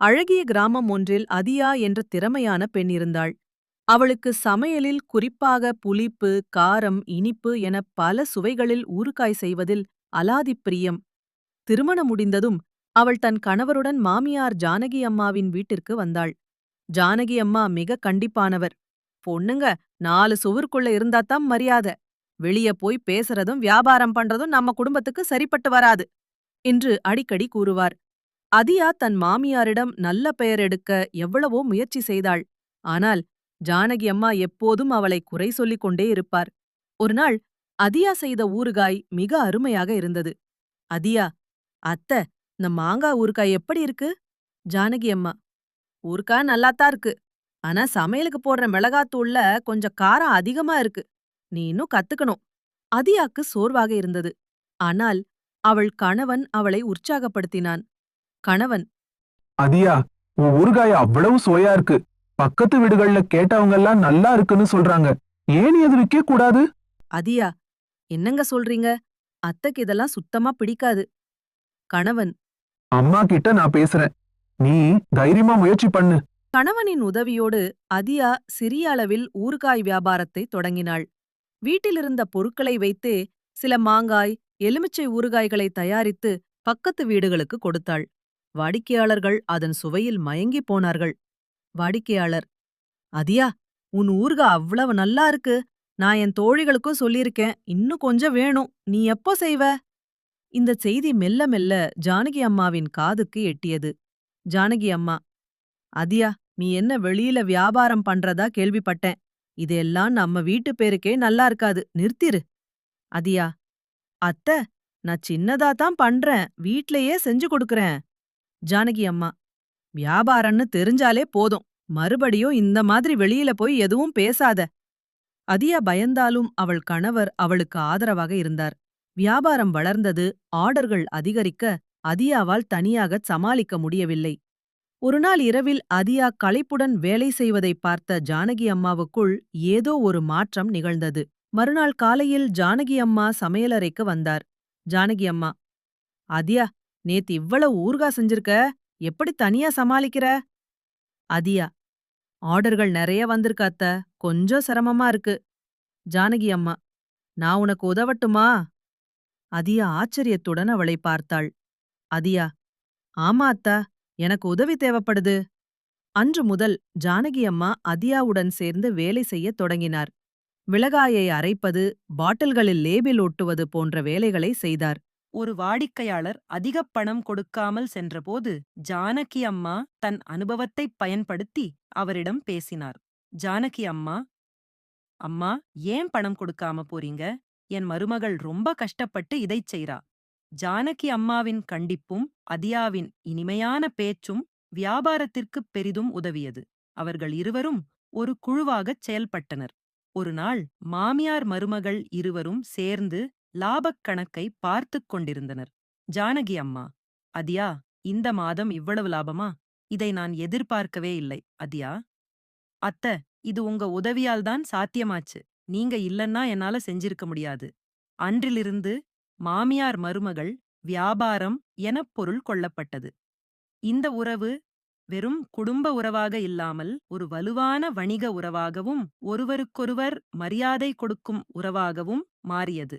அழகிய கிராமம் ஒன்றில் அதியா என்ற திறமையான பெண் இருந்தாள். அவளுக்கு சமையலில் குறிப்பாக புளிப்பு காரம் இனிப்பு என பல சுவைகளில் ஊறுகாய் செய்வதில் அலாதிப் பிரியம். திருமணம் முடிந்ததும் அவள் தன் கணவருடன் மாமியார் ஜானகி அம்மாவின் வீட்டிற்கு வந்தாள். ஜானகி அம்மா மிக கண்டிப்பானவர். பொண்ணுங்க நாலு சுவருக்குள்ள இருந்தாத்தான் மரியாதை. வெளிய போய் பேசுறதும் வியாபாரம் பண்றதும் நம்ம குடும்பத்துக்கு சரிப்பட்டு வராது. என்று அடிக்கடி கூறுவார். அதியா தன் மாமியாரிடம் நல்ல பெயர் எடுக்க எவ்வளவோ முயற்சி செய்தாள். ஆனால் ஜானகி அம்மா எப்போதும் அவளை குறை சொல்லிக் கொண்டே இருப்பார். ஒருநாள் அதியா செய்த ஊறுகாய் மிக அருமையாக இருந்தது. அதியா அத்த இந்த மாங்கா ஊறுகாய் எப்படி இருக்கு? ஜானகி அம்மா ஊறுகாய் நல்லாத்தான் இருக்கு. ஆனா சமையலுக்கு போடுற மிளகாத்தூள்ல கொஞ்சம் காரம் அதிகமா இருக்கு. நீ இன்னும் கத்துக்கணும். அதியாக்கு சோர்வாக இருந்தது. ஆனால் அவள் கணவன் அவளை உற்சாகப்படுத்தினான். கணவன். அதியா உன் ஊறுகாய் அவ்வளவு சுவையா இருக்கு. பக்கத்து வீடுகள்ல கேட்டவங்க எல்லாம் நல்லா இருக்குன்னு சொல்றாங்க. ஏன் அது விற்க கூடாது? அதியா என்னங்க சொல்றீங்க? அத்தைக்கு இதெல்லாம் சுத்தமா பிடிக்காது. கணவன். அம்மா கிட்ட நான் பேசுறேன். நீ தைரியமா முயற்சி பண்ணு. கணவனின் உதவியோடு அதியா சிறிய அளவில் ஊறுகாய் வியாபாரத்தை தொடங்கினாள். வீட்டிலிருந்த பொருட்களை வைத்தே சில மாங்காய் எலுமிச்சை ஊறுகாய்களை தயாரித்து பக்கத்து வீடுகளுக்கு கொடுத்தாள். வாடிக்கையாளர்கள் அதன் சுவையில் மயங்கிப் போனார்கள். வாடிக்கையாளர் அதியா உன் ஊர்க அவ்வளவு நல்லா இருக்கு. நான் என் தோழிகளுக்கும் சொல்லியிருக்கேன். இன்னும் கொஞ்சம் வேணும். நீ எப்போ செய்வ? இந்த செய்தி மெல்ல மெல்ல ஜானகி அம்மாவின் காதுக்கு எட்டியது. ஜானகி அம்மா அதியா நீ என்ன வெளியில வியாபாரம் பண்றதா கேள்விப்பட்டேன். இதெல்லாம் நம்ம வீட்டு பேருக்கே நல்லா இருக்காது. நிறுத்திரு. அதியா அத்த நான் சின்னதா தான் பண்றேன். வீட்லயே செஞ்சு கொடுக்கறேன். ஜானகி அம்மா வியாபாரம்னு தெரிஞ்சாலே போதும். மறுபடியும் இந்த மாதிரி வெளியில போய் எதுவும் பேசாத. அதியா பயந்தாலும் அவள் கணவர் அவளுக்கு ஆதரவாக இருந்தார். வியாபாரம் வளர்ந்தது ஆர்டர்கள் அதிகரிக்க அதியாவால் தனியாகச் சமாளிக்க முடியவில்லை. ஒருநாள் இரவில் அதியா களைப்புடன் வேலை செய்வதை பார்த்த ஜானகி அம்மாவுக்குள் ஏதோ ஒரு மாற்றம் நிகழ்ந்தது. மறுநாள் காலையில் ஜானகி அம்மா சமையலறைக்கு வந்தார். ஜானகி அம்மா அதியா நேத்து இவ்வளவு ஊர்கா செஞ்சிருக்க எப்படி தனியா சமாளிக்கிற? அதியா ஆர்டர்கள் நிறைய வந்திருக்கு அத்த. கொஞ்சம் சிரமமா இருக்கு. ஜானகி அம்மா நான் உனக்கு உதவட்டுமா? அதியா ஆச்சரியத்துடன் அவளை பார்த்தாள். அதியா ஆமா அத்தா எனக்கு உதவி தேவைப்படுது. அன்று முதல் ஜானகி அம்மா அதியாவுடன் சேர்ந்து வேலை செய்யத் தொடங்கினார். விளகாயை அரைப்பது பாட்டில்களில் லேபிள் ஒட்டுவது போன்ற வேலைகளை செய்தார். ஒரு வாடிக்கையாளர் அதிகப் பணம் கொடுக்காமல் சென்றபோது ஜானகி அம்மா தன் அனுபவத்தைப் பயன்படுத்தி அவரிடம் பேசினார். ஜானகி அம்மா அம்மா ஏன் பணம் கொடுக்காம போறீங்க? என் மருமகள் ரொம்ப கஷ்டப்பட்டு இதைச் செய்றா. ஜானகி அம்மாவின் கண்டிப்பும் அதியாவின் இனிமையான பேச்சும் வியாபாரத்திற்குப் பெரிதும் உதவியது. அவர்கள் இருவரும் ஒரு குழுவாகச் செயல்பட்டனர். ஒரு நாள் மாமியார் மருமகள் இருவரும் சேர்ந்து லாபக் கணக்கை பார்த்துக் கொண்டிருந்தனர். ஜானகி அம்மா அதியா இந்த மாதம் இவ்வளவு லாபமா? இதை நான் எதிர்பார்க்கவே இல்லை அதியா? அத்த இது உங்க உதவியால்தான் சாத்தியமாச்சு. நீங்க இல்லன்னா என்னால செஞ்சிருக்க முடியாது. அன்றிலிருந்து மாமியார் மருமகள் வியாபாரம் எனப் பொருள் கொள்ளப்பட்டது இந்த உறவு வெறும் குடும்ப உறவாக இல்லாமல் ஒரு வலுவான வணிக உறவாகவும் ஒருவருக்கொருவர் மரியாதை கொடுக்கும் உறவாகவும் மாறியது.